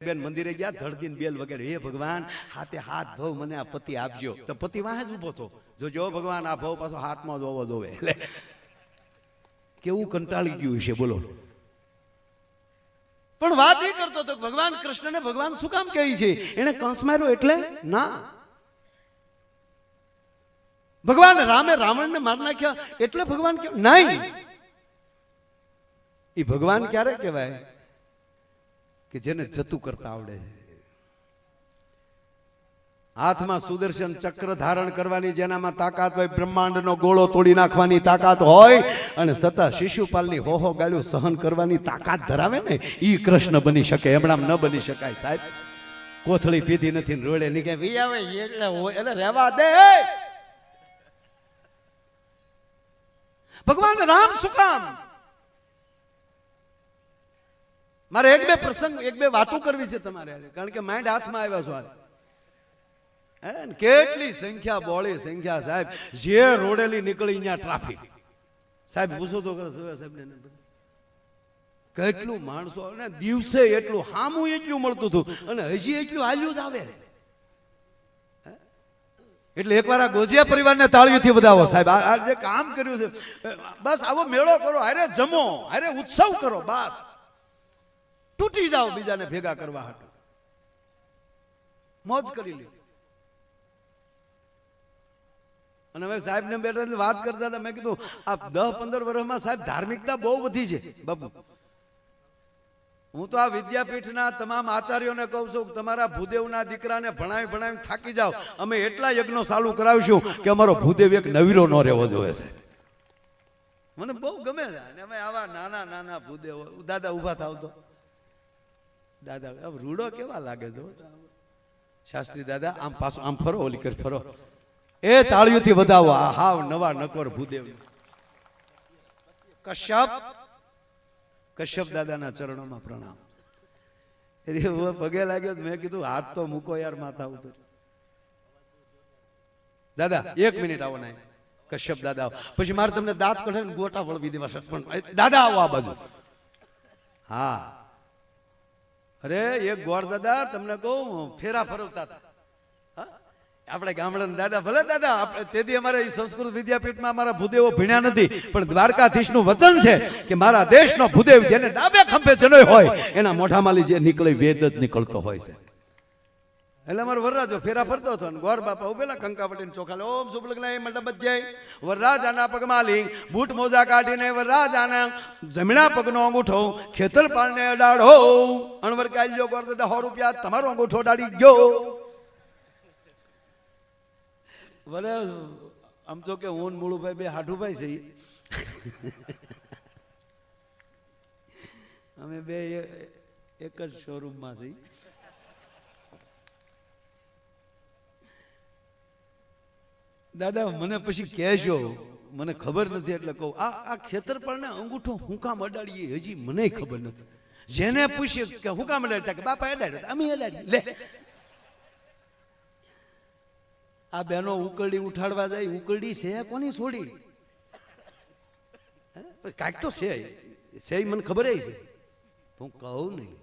બેન મંદિરે ગયા, ધડદીન બેલ વગેરે હે ભગવાન, હાથે હાથ ભવ મને આ પતિ આપજો. તો પતિ વાહે જ ઊભો હતો જો જો ભગવાન, આ ભવ પાછો હાથમાં જોવો જોવે. એટલે કેવું કંટાળી ગયું છે બોલો. પણ વાત એ કરતો હતો ભગવાન કૃષ્ણને ભગવાન શું કામ કહે છે? એને કંસ માર્યો એટલે, ના. ભગવાન રામે રાવણને માર નાખ્યા એટલે ભગવાન નહીં. એ ભગવાન ક્યારે કહેવાય? કે જેને જતું કરતા આવડે છે. હાથમાં સુદર્શન ચક્ર ધારણ કરવાની, જેનામાં તાકાત હોય, બ્રહ્માંડનો ગોળો તોડી નાખવાની તાકાત હોય, અને સતા શિશુપાલની હોહો ગાળ્યું સહન કરવાની તાકાત ધરાવે ને એ કૃષ્ણ બની શકે, એમણામ ન બની શકાય, સાહેબ. કોથળી પીધી નથી રોડે નીકળે, વી આવે, એટલે હોય એટલે રહેવા દે. ભગવાન રામ શું કામ? મારે એક બે પ્રસંગ, એક બે વાતો કરવી છે તમારે કારણ કે માઇન્ડ હાથમાં આવ્યા છો. હે કેટલી સંખ્યા બોળી સંખ્યા, સાહેબ. જે રોડેલી નીકળી ત્યાં ટ્રાફિક સાહેબ પૂછો તો સાહેબને કેટલું માણસો, અને દિવસે એટલું હામું એટલું મળતું હતું, અને હજી એટલું હાલ્યું જ આવે? એટલે એકવાર આ ગોજિયા પરિવારને તાળીઓથી વધાવો, સાહેબ. આ જે કામ કર્યું છે, બસ આવો મેળો કરો, હારે જમો અરે ઉત્સવ કરો, બસ. તૂટી જાઓ બીજાને ભેગા કરવા હાટુ. મોજ કરી લે અને હવે સાહેબ ને બેઠા વાત કરતા હતા મેં કીધું આ દસ પંદર વર્ષમાં સાહેબ ધાર્મિકતા બહુ વધી છે. બાપુ હું તો આ વિદ્યાપીઠના તમામ આચાર્યોને કહું છું તમારા ભૂદેવના દીકરાને ભણાવી ભણાવી થાકી જાઓ. અમે એટલા યજ્ઞો ચાલુ કરાવીશું કે અમારો ભૂદેવ એક નવીરો ન રહેવો જોઈએ છે મને બહુ ગમે છે. અને અમે આવા નાના નાના ભૂદેવ દાદા ઊભા થાવ તો. દાદા આમ રૂડો કેવા લાગે છે શાસ્ત્રી દાદા આમ પાછો આમ ફરો ઓલી કરી ફરો. એ તાળીઓથી વધાવો. આ હાવ નવા નકોર ભૂદેવ કશ્યપ. કશ્યપ દાદાના ચરણોમાં પ્રણામ. એટલે પગે લાગ્યો મેં કીધું હાથ તો મૂકો યાર માથા ઉપર. દાદા એક મિનિટ આવો ના કશ્યપ દાદા આવો. પછી મારે તમને દાંત કઢે ને ગોટા વળવી દેવા પણ દાદા આવો આ બાજુ. હા. અરે, એક ગોર દાદા તમને કહું, ફેરા ફરવતા હતા? આપણે ગામડાના દાદા, ભલે દાદા, આપણે તેથી અમારે સંસ્કૃત વિદ્યાપીઠમાં અમારા ભૂદેવો ભીણ્યા નથી, પણ દ્વારકાધીશનું વચન છે કે મારા દેશનો ભૂદેવ જેને ડાબે ખંભે જનોય હોય, એના મોઢામાંથી જે નીકળે વેદ જ નીકળતો હોય છે એટલે અમારો વરરાજો ફેરા ફરતો હતો ગોર બાપા ઉભેલા કંકાવટીને ચોખાલે, ઓમ શુભ લગ્ન મંડપ જય વરરાજાના પગમાં લિંગ, બૂટ મોજા કાઢીને વરરાજાના જમણા પગનો અંગૂઠો ખેતરપાળને અડાડો. અણવર કાલ્યો ગોર દાદા, સો રૂપિયા તમારો અંગૂઠો અડાડી ગયો. ભલે આમ તો કે હું મૂળુભાઈ બે હાઠુભાઈ છે અમે બે એક જ શોરૂમમાં છીએ. દાદા, મને પછી કહેજો, મને ખબર નથી એટલે કહું, આ આ ખેતરપાળને અંગૂઠો હું કામ અડાડીએ? હજી મને ખબર નથી. જેને પૂછીએ કે હું કામ અડાડતા કે બાપા અડાડતા અમે અડાડીએ. લે. આ બેનો ઉકરડી ઉઠાડવા જાય, ઉકરડી છે? કોની છોડી? કાંઈક તો છે. છે મને ખબર છે. હું કહું નહીં.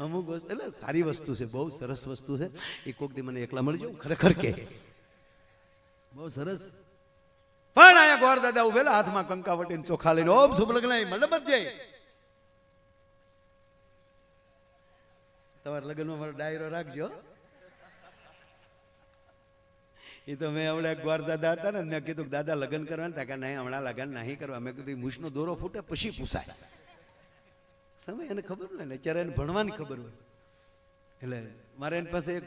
અમુક વસ્તુ એટલે સારી વસ્તુ છે, બહુ સરસ વસ્તુ છે. એ કોક દી મને એકલા મળજો ખરેખર કે. બહુ સરસ. પણ આયા ગોર દાદા ઉભેલા, હાથમાં કંકાવટી ચોખા લઈને, ઓમ શુભ લગ્ન મંડપ જાય. તમારા લગ્નમાં મારો ડાયરો રાખજો. એ તો મેં હમણાં ગોર દાદા હતા ને, મેં કીધું દાદા લગ્ન કરવાના હતા, કે નહીં, હમણાં લગ્ન નહીં કરવા. મેં કીધું મૂછનો દોરો ફૂટે, પછી પૂછાય. સમય એને ખબર હોય ને અત્યારે એને ભણવાની ખબર હોય. એટલે મારે એની પાસે એક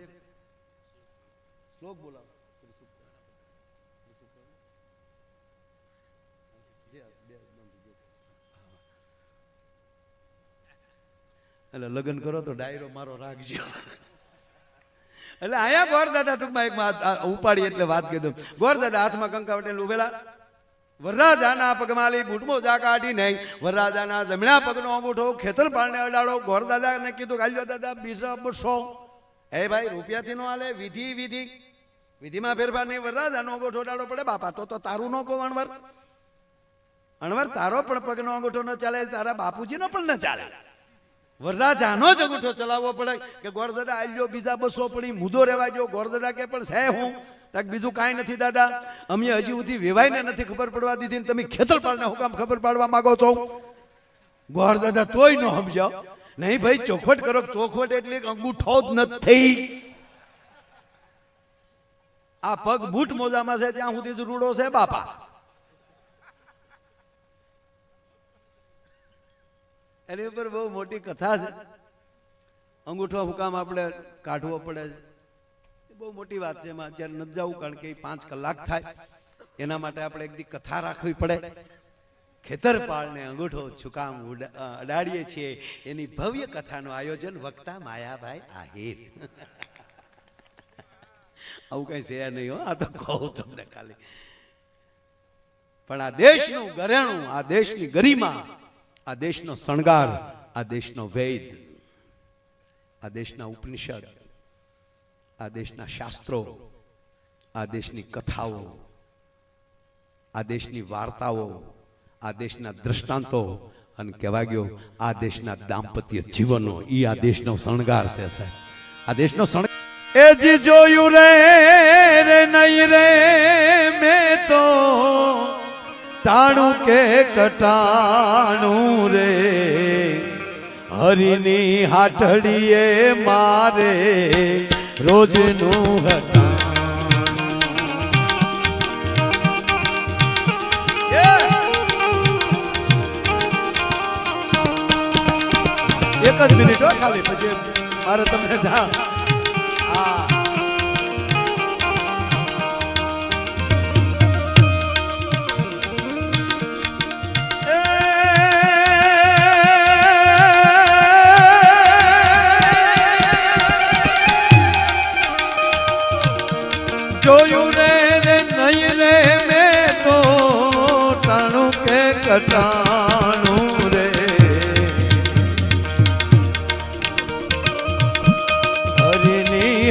શ્લોક બોલાવો. એટલે લગ્ન કરો તો ડાયરો મારો રાખજો. એટલે અહીંયા ગોર દાદા ટૂંકમાં એક વાત ઉપાડી એટલે વાત કીધું. ગોર દાદા હાથમાં કંકાવટેલ ઉભેલા. વરરાજાના પગમાલી બૂટમો જા કાઢી નહીં વરરાજાના જમણા પગનો અંગૂઠો ખેતર પાળને અડાડો. ગોર દાદાને કીધું ગાલ્યો દાદા બીસો બસો. એ ભાઈ, રૂપિયાથી નો હાલે વિધિ વિધિ. વિધિમાં ફેરફાર નહીં, વરરાજાનો અંગૂઠો અડાડો પડે. બાપા, તો તો તારું નો કહો, અણવર. અણવર, તારો પણ પગનો અંગૂઠો ન ચાલે, તારા બાપુજીનો પણ ન ચાલે. વરરાજાનો જ અંગૂઠો ચલાવવો પડે કે, ગોરદાદા, આલ્યો બીજા બસો પડી, મુદો રહેવા ગયો ગોરદાદા કે પણ છે હું. બીજું કાંઈ નથી, દાદા. અમે હજી સુધી વેવાઈને નથી ખબર પડવા દીધી તમે ખેતરપાળને હુકામ ખબર પાડવા માંગો છો. ગોરદાદા તોય ન સમજાવ નહીં ભાઈ, ચોખવટ કરો ચોખવટ એટલે અંગૂઠો જ નથી. આ પગ બૂટ મોજામાં છે, ત્યાં સુધી જ રૂડો છે, બાપા. એની ઉપર બહુ મોટી કથા છે. અંગૂઠો હુકામ આપણે કાઢવો પડે છે. બહુ મોટી વાત છે. એમાં અત્યારે નથી જવું, કારણ કે પાંચ કલાક થાય. એના માટે આપણે એક દી કથા રાખવી પડે. ખેતરપાળને અંગૂઠો છુકામ અડાડીએ છીએ. એની ભવ્ય કથાનું આયોજન વક્તા માયાભાઈ આહિર. આવું કઈ છે નહીં હો. આ તો કહું તમને ખાલી. પણ આ દેશનું ગરેણું આ દેશની ગરિમા, આ દેશનો શણગાર, આ દેશનો વૈદ, આ દેશના ઉપનિષદ આ દેશના શાસ્ત્રો, આ દેશની કથાઓ, આ દેશની વાર્તાઓ, આ દેશના દ્રષ્ટાંતો અને કહેવા ગયો, આ દેશના દાંપત્ય જીવનો એ આ દેશનો શણગાર છે સાહેબ. આ દેશનો શણગાર એ જી જોયું રે રે નહીં રે, મેં તો ટાણું કે કટાણું રે. હરિની હાથડીએ મારે રોજનું હતા એક જ મિનિટ હો ખાલી પછી મારે તમને જા.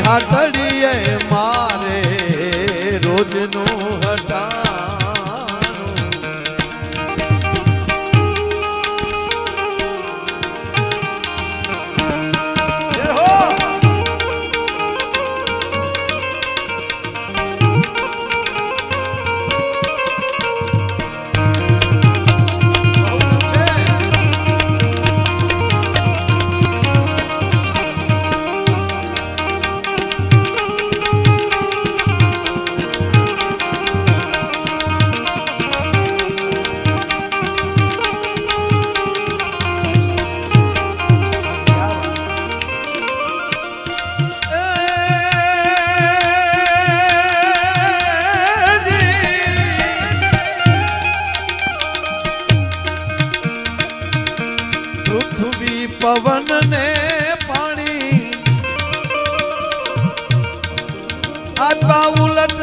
હાથડીએ મારે પૃથ્વી પવન ને પાણી. આ ઉલટ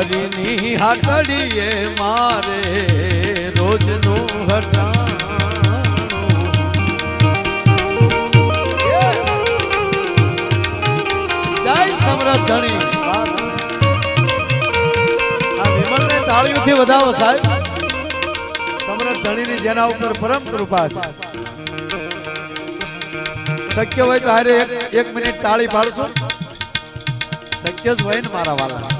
હરિની હાથડીએ મારે રોજનું હટા જય સમરથ ધણી આ વિમલને તાળીઓથી વધાવો સાહેબ. સમરથ ધણીની જેના ઉપર પરમ કૃપા છે. શક્ય હોય તો હારે એક મિનિટ તાળી પાડશું. શક્ય જ હોય ને મારા વાલા.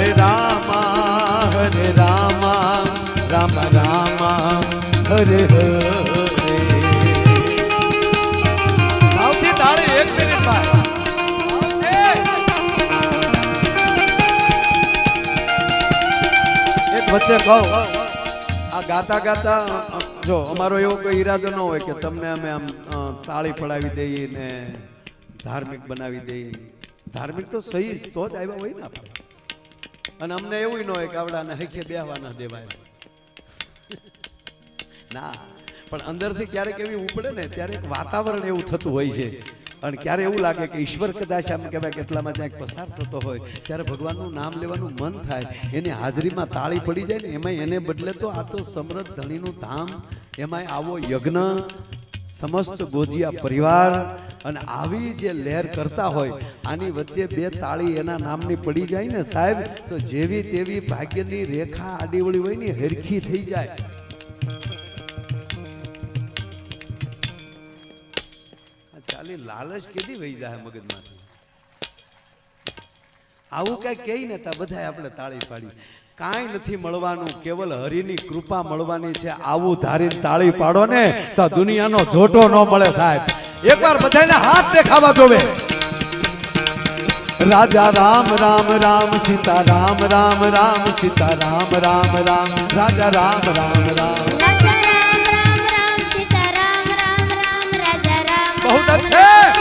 હરે એક વચ્ચે કહું. આ ગાતા ગાતા, જો, અમારો એવો કોઈ ઈરાદો ન હોય કે તમને અમે આમ તાળી પડાવી દઈએ ને ધાર્મિક બનાવી દઈએ. ધાર્મિક તો સહી તો જ આવ્યા હોય ને આપણે. અને અમને એવું ન હોય કે આવડાને હૈખે બેહવા ના દેવાય. ના, પણ અંદરથી ક્યારેક એવી ઉપડે ને, ત્યારે એક વાતાવરણ એવું થતું હોય છે. અને ક્યારે એવું લાગે કે ઈશ્વર કદાચ આમ કહેવાય કેટલામાં ક્યાંક પસાર થતો હોય, ત્યારે ભગવાનનું નામ લેવાનું મન થાય. એની હાજરીમાં તાળી પડી જાય ને એમાં એને બદલે તો આ તો સમૃદ્ધ ધણીનું ધામ, એમાંય આવો યજ્ઞ, સમસ્ત ગોજિયા પરિવાર, અને આવી જે લહેર કરતા હોય, આની વચ્ચે બે તાળી એના નામની પડી જાય ને સાહેબ, તો જેવી તેવી ભાગ્યની રેખા આડીવળી હોય ને હરખી થઈ જાય. ચાલી લાલચ કેદી વહી જાય મગજમાંથી? આવું કઈ કહી નતા બધા આપણે તાળી પાડી. કાંઈ નથી મળવાનું, કેવલ હરિની કૃપા મળવાની છે. આવું ધારીને તાળી પાડો ને તો દુનિયાનો જોટો ન મળે સાહેબ. એકવાર બધાને હાથ દેખાવા જોવે રાજા રામ રામ રામ, સીતા રામ રામ રામ, સીતા રામ રામ રામ. રાજા રામ રામ રામ. રમણ છે.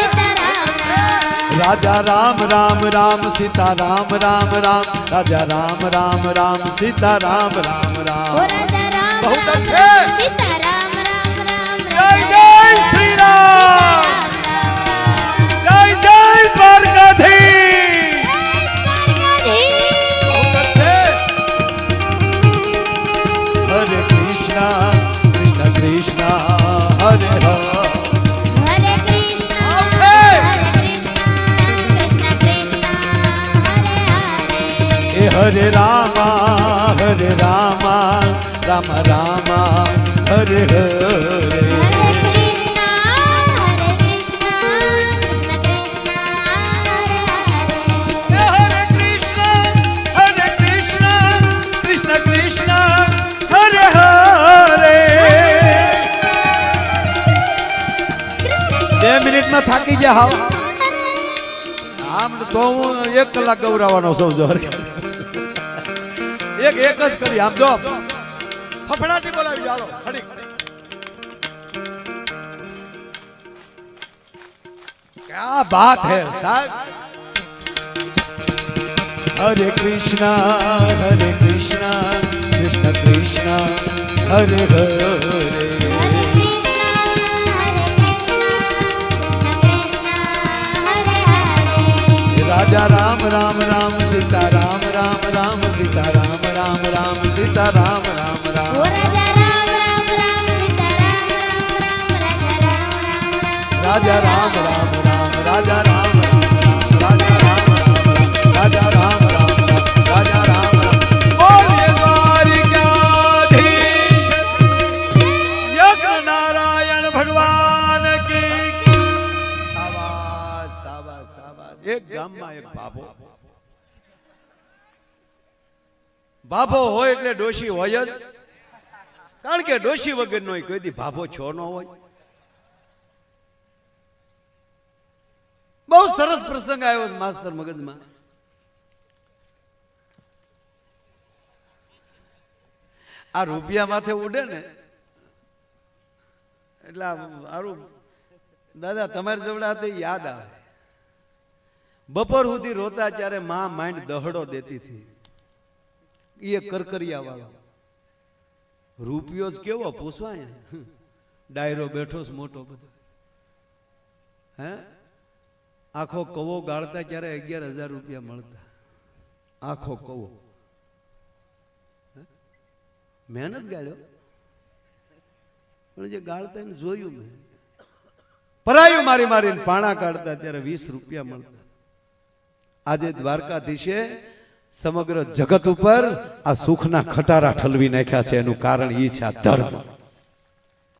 રાજા રામ રામ રામ સીતા રામ રામ. રામ રાજા રામ રામ રામ સીતા રામ રામ. રામ બહુ છે. હરે રામા હરે રામા રામ રામા હરે હરે મિનિટમાં થાકી જા હાવ. આમ તો હું એક કલાક ગૌરાવાનો છું જોર. એક એક જ કરી. આમ જો. ફફડાટી બોલાવી ચાલો ખડી ક્યા બાત હે સાહેબ? હરે કૃષ્ણ હરે કૃષ્ણ કૃષ્ણ કૃષ્ણ, હરે હરે રાજા રામ રામ રામ રાજા રામ બાભો હોય એટલે ડોશી હોય જ. કારણ કે ડોશી વગરનો કોઈ દી ભાભો છો નો હોય. બહુ સરસ પ્રસંગ આવ્યો માસ્તર મગજમાં. આ રૂપિયા માથે ઉડે ને, એટલે દાદા તમારી જોડે તે યાદ આવે. બપોર સુધી રોતા ત્યારે મા માઇન્ડ દહડો દેતી હતી. એ કરકરિયા વાળો. રૂપિયો જ કેવો પૂછવા ડાયરો બેઠો મોટો બધો. હે? આખો કવો ગાળતા ત્યારે અગિયાર હજાર રૂપિયા મળતા. આખો કવો. મહેનત ગાળ્યો? પણ જે ગાળતા એને જોયું મેં. પરાયું મારી મારીને પાણા કાઢતા ત્યારે વીસ રૂપિયા મળતા. આજે દ્વારકાધીશે સમગ્ર જગત ઉપર આ સુખના ખટારા ઠલવી નાખ્યા છે. એનું કારણ એ છે આ ધર્મ.